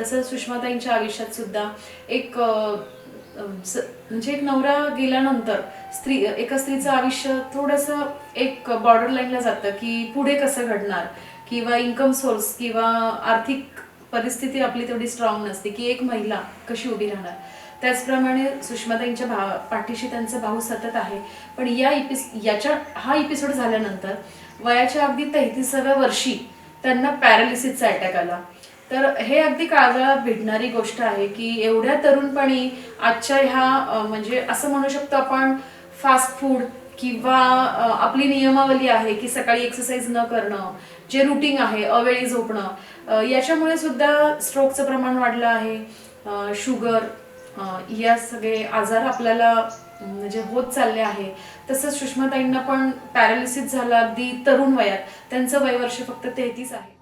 तसंच सुषमाताईंच्या आयुष्यात सुद्धा एक म्हणजे एक नवरा गेल्यानंतर स्त्री एका स्त्रीचं आयुष्य थोडंसं एक बॉर्डर लाईनला जातं की पुढे कसं घडणार? किंवा इन्कम सोर्स किंवा आर्थिक परिस्थिती आपली तेवढी स्ट्रॉंग नसते की एक महिला कशी उभी राहणार? त्याचप्रमाणे सुषमाताईंच्या भा पाठीशी त्यांचा भाऊ सतत आहे. पण या इपिस याच्या हा एपिसोड झाल्यानंतर वयाच्या अगदी तेहतीसाव्या वर्षी त्यांना पॅरालिसिसचा अटॅक आला. तर हे अगदी काळजाला भिडणारी गोष्ट आहे की एवढ्या तरुणपणी आजच्या ह्या म्हणजे असं म्हणू शकतो आपण फास्ट फूड किंवा आपली नियमावली आहे की सकाळी एक्सरसाइज न करणं जे रुटीन आहे अवेळी झोपणं याच्यामुळे सुद्धा स्ट्रोकचं प्रमाण वाढलं आहे. शुगर या सगळे आजार आपल्याला म्हणजे होत चालले आहे. तसंच सुषमाताईंना पण पॅरालिसिस झालं अगदी तरुण वयात. त्यांचं वय वर्ष फक्त तेहतीस आहे.